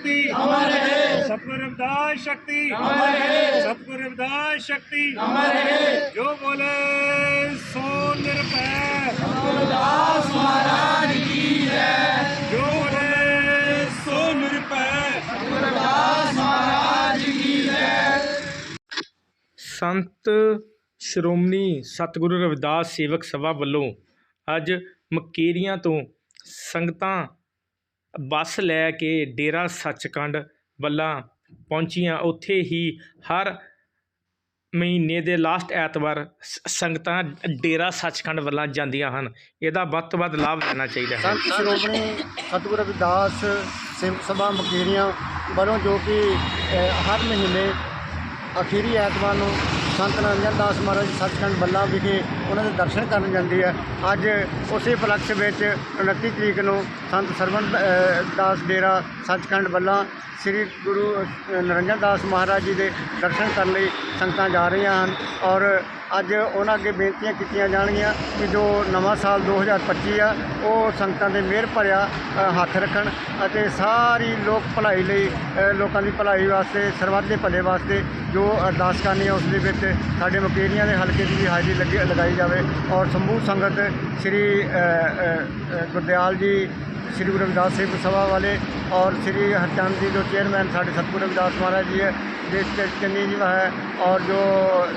शक्ति अमर है सतगुरु रविदास शक्ति अमर है सतगुरु रविदास शक्ति अमर है जो बोले सो निरभय रविदास महाराज की जय जो बोले सो निरभय ਸੰਤ ਸ਼੍ਰੋਮਣੀ ਸਤਿਗੁਰੂ ਰਵਿਦਾਸ ਸੇਵਕ ਸਭਾ ਵੱਲੋਂ ਅੱਜ ਮਕੇਰੀਆਂ ਤੋਂ ਸੰਗਤਾਂ ਬੱਸ ਲੈ ਕੇ ਡੇਰਾ ਸੱਚਖੰਡ ਵੱਲਾਂ ਪਹੁੰਚੀਆਂ। ਉੱਥੇ ਹੀ ਹਰ ਮਹੀਨੇ ਦੇ ਲਾਸਟ ਐਤਵਾਰ ਸ- ਸੰਗਤਾਂ ਡੇਰਾ ਸੱਚਖੰਡ ਵੱਲਾਂ ਜਾਂਦੀਆਂ ਹਨ। ਇਹਦਾ ਵੱਧ ਤੋਂ ਵੱਧ ਲਾਭ ਲੈਣਾ ਚਾਹੀਦਾ ਹੈ। ਸੰਤ ਸ਼੍ਰੋਮਣੀ ਸਤਿਗੁਰੂ ਰਵਿਦਾਸ ਸੇਵਕ ਸਭਾ ਮਕੇਰੀਆਂ ਵੱਲੋਂ ਜੋ ਕਿ ਅ, ਹਰ ਮਹੀਨੇ ਅਖੀਰੀ ਐਤਵਾਰ ਨੂੰ ਸੰਤ ਨਰਿੰਦਰ ਦਾਸ ਮਹਾਰਾਜ ਸੱਚਖੰਡ ਬੱਲਾ ਵਿਖੇ ਉਹਨਾਂ ਦੇ ਦਰਸ਼ਨ ਕਰਨ ਜਾਂਦੀ ਹੈ ਅੱਜ ਉਸੇ ਉਪਲਕਸ਼ ਵਿੱਚ 29 ਤਰੀਕ ਨੂੰ ਸੰਤ ਸਰਵਣ ਦਾਸ ਡੇਰਾ ਸੱਚਖੰਡ ਬੱਲਾ ਸ੍ਰੀ ਗੁਰੂ ਅ, ਨਰਿੰਦਰ ਦਾਸ ਮਹਾਰਾਜ ਜੀ ਦੇ ਦਰਸ਼ਨ ਕਰਨ ਲਈ ਸੰਗਤਾਂ ਜਾ ਰਹੀਆਂ ਹਨ ਔਰ ਅੱਜ ਉਹਨਾਂ ਅੱਗੇ ਬੇਨਤੀਆਂ ਕੀਤੀਆਂ ਜਾਣਗੀਆਂ ਕਿ ਜੋ ਨਵਾਂ ਸਾਲ 2025 ਆ ਉਹ ਸੰਗਤਾਂ ਦੇ ਮਿਹਰ ਭਰਿਆ ਹੱਥ ਰੱਖਣ ਅਤੇ ਸਾਰੀ ਲੋਕ ਭਲਾਈ ਲਈ ਲੋਕਾਂ ਦੀ ਭਲਾਈ ਵਾਸਤੇ ਸਰਬੱਤ ਦੇ ਭਲੇ ਵਾਸਤੇ ਜੋ ਅਰਦਾਸ ਕਰਨੀ ਹੈ ਉਸ ਦੇ ਵਿੱਚ ਸਾਡੇ ਮਕੇਰੀਆਂ ਦੇ ਹਲਕੇ ਦੀ ਵੀ ਹਾਜ਼ਰੀ ਲੱਗੀ ਲਗਾਈ ਜਾਵੇ ਔਰ ਸਮੂਹ ਸੰਗਤ ਸ੍ਰੀ ਗੁਰਦਿਆਲ ਜੀ ਸ੍ਰੀ ਗੁਰੂ ਰਵਿਦਾਸ ਸਿੰਘ ਸਭਾ ਵਾਲੇ ਔਰ ਸ੍ਰੀ ਹਰਚੰਦ ਜੀ ਜੋ ਚੇਅਰਮੈਨ ਸਾਡੇ ਸਤਿਗੁਰੂ ਰਵਿਦਾਸ ਮਹਾਰਾਜ ਜੀ ਹੈ ਦੇ ਚ- ਚੰਨੀ ਜੀ ਹੈ ਔਰ ਜੋ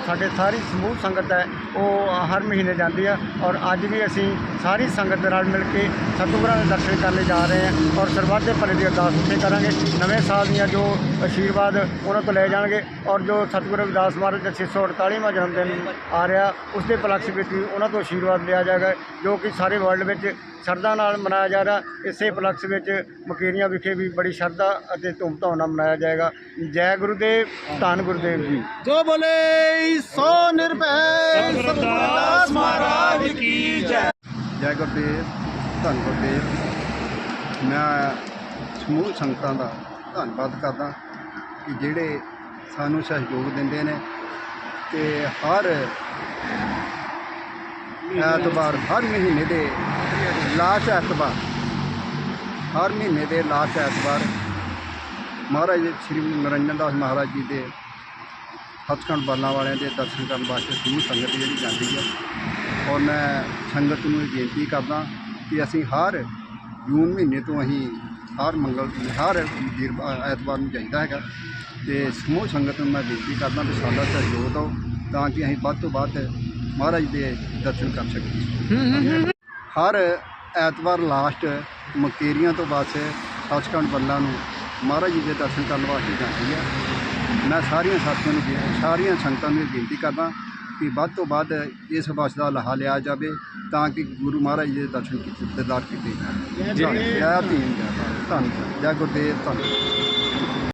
ਸਾਡੇ ਸਾਰੀ ਸਮੂਹ ਸੰਗਤ ਹੈ, ਉਹ ਹਰ ਮਹੀਨੇ ਜਾਂਦੀ ਆ ਔਰ ਅੱਜ ਵੀ ਅਸੀਂ ਸਾਰੀ ਸੰਗਤ ਦੇ ਨਾਲ ਮਿਲ ਕੇ ਸਤਿਗੁਰਾਂ ਦੇ ਦਰਸ਼ਨ ਕਰਨ ਲਈ ਜਾ ਰਹੇ ਹਾਂ ਔਰ ਸਰਬੱਤ ਦੇ ਭਲੇ ਦੀ ਅਰਦਾਸ ਉੱਥੇ ਕਰਾਂਗੇ। ਨਵੇਂ ਸਾਲ ਦੀਆਂ ਜੋ ਆਸ਼ੀਰਵਾਦ ਉਹਨਾਂ ਤੋਂ ਲੈ ਜਾਣਗੇ ਔਰ ਜੋ ਸਤਿਗੁਰੂ ਰਵਿਦਾਸ ਮਹਾਰਾਜ ਦਾ 648ਵਾਂ ਜਨਮ ਦਿਨ ਆ ਰਿਹਾ, ਉਸ ਦੇ ਉਪਲਕਸ਼ ਵਿੱਚ ਵੀ ਉਹਨਾਂ ਤੋਂ ਆਸ਼ੀਰਵਾਦ ਲਿਆ ਜਾਏਗਾ, ਜੋ ਕਿ ਸਾਰੇ ਵਰਲਡ ਵਿੱਚ ਸ਼ਰਧਾ ਨਾਲ ਮਨਾਇਆ ਜਾ ਰਿਹਾ। ਇਸੇ ਉਪਲਕਸ਼ ਵਿੱਚ ਮਕੇਰੀਆਂ ਵਿਖੇ ਵੀ ਬੜੀ ਸ਼ਰਧਾ ਅਤੇ ਧੂਮਧਾਮ ਨਾਲ ਮਨਾਇਆ ਜਾਏਗਾ। ਜੈ ਗੁਰੂਦੇਵ, ਧੰਨ ਗੁਰਦੇਵ ਜੀ। ਬੋਲੋ ਬੋਲੇ ਸੋ ਨਿਰਭੈ ਸਤਿਗੁਰਦਾਸ ਮਹਾਰਾਜ ਕੀ ਜੈ। ਜੈ। ਗੁਰਦੇਵ ਧੰਨ ਗੁਰਦੇਵ। ਮੈਂ ਸਮੂਹ ਸੰਗਤਾਂ ਦਾ ਧੰਨਵਾਦ ਕਰਦਾ ਕਿ ਜਿਹੜੇ ਸਾਨੂੰ ਸਹਿਯੋਗ ਦਿੰਦੇ ਨੇ ਤੇ ਹਰ ਐਤਵਾਰ ਹਰ ਮਹੀਨੇ ਦੇ ਲਾਸ਼ ਐਤਵਾਰ ਹਰ ਮਹੀਨੇ ਦੇ ਲਾਸ਼ ਐਤਵਾਰ ਮਹਾਰਾਜ ਸ੍ਰੀ ਨਰਿੰਦਰ ਦਾਸ ਮਹਾਰਾਜ ਜੀ ਦੇ ਸੱਚਖੰਡ ਬਾਲਾਂ ਵਾਲਿਆਂ ਦੇ ਦਰਸ਼ਨ ਕਰਨ ਵਾਸਤੇ ਸਮੂਹ ਸੰਗਤ ਜਿਹੜੀ ਜਾਂਦੀ ਹੈ। ਔਰ ਮੈਂ ਸੰਗਤ ਨੂੰ ਇਹ ਬੇਨਤੀ ਕਰਦਾ ਕਿ ਅਸੀਂ ਹਰ ਜੂਨ ਮਹੀਨੇ ਤੋਂ ਅਸੀਂ ਹਰ ਮੰਗਲ, ਹਰ ਵੀਰ ਐਤਵਾਰ ਨੂੰ ਜਾਈਦਾ ਹੈਗਾ। ਤੇ ਸਮੂਹ ਸੰਗਤ ਨੂੰ ਮੈਂ ਬੇਨਤੀ ਕਰਦਾ ਕਿ ਸਾਡਾ ਸਹਿਯੋਗ ਦਿਓ ਤਾਂ ਕਿ ਅਸੀਂ ਵੱਧ ਤੋਂ ਵੱਧ ਮਹਾਰਾਜ ਦੇ ਦਰਸ਼ਨ ਕਰ ਸਕੀਏ। ਹਰ ਐਤਵਾਰ ਲਾਸਟ ਮਕੇਰੀਆਂ ਤੋਂ ਬੱਸ ਸੱਚਖੰਡ ਬੱਲਾ ਨੂੰ ਮਹਾਰਾਜ ਜੀ ਦੇ ਦਰਸ਼ਨ ਕਰਨ ਵਾਸਤੇ ਜਾਂਦੀ ਹੈ। ਮੈਂ ਸਾਰੀਆਂ ਸਾਥੀਆਂ ਨੂੰ ਬੇ- ਸਾਰੀਆਂ ਸੰਗਤਾਂ ਨੂੰ ਇਹ ਬੇਨਤੀ ਕਰਦਾ ਕਿ ਵੱਧ ਤੋਂ ਵੱਧ ਇਸ ਬੱਸ ਦਾ ਲਾਹਾ ਲਿਆ ਜਾਵੇ ਤਾਂ ਕਿ ਗੁਰੂ ਮਹਾਰਾਜ ਜੀ ਦੇ ਦਰਸ਼ਨ ਕੀਤੇ ਦੀਦਾਰ ਕੀਤੇ ਜਾਣ। ਜੈ ਭੀਮ ਜੈ ਭਾਰਤ। ਧੰਨ ਜੈ ਗੁਰਦੇਵ ਧੰਨ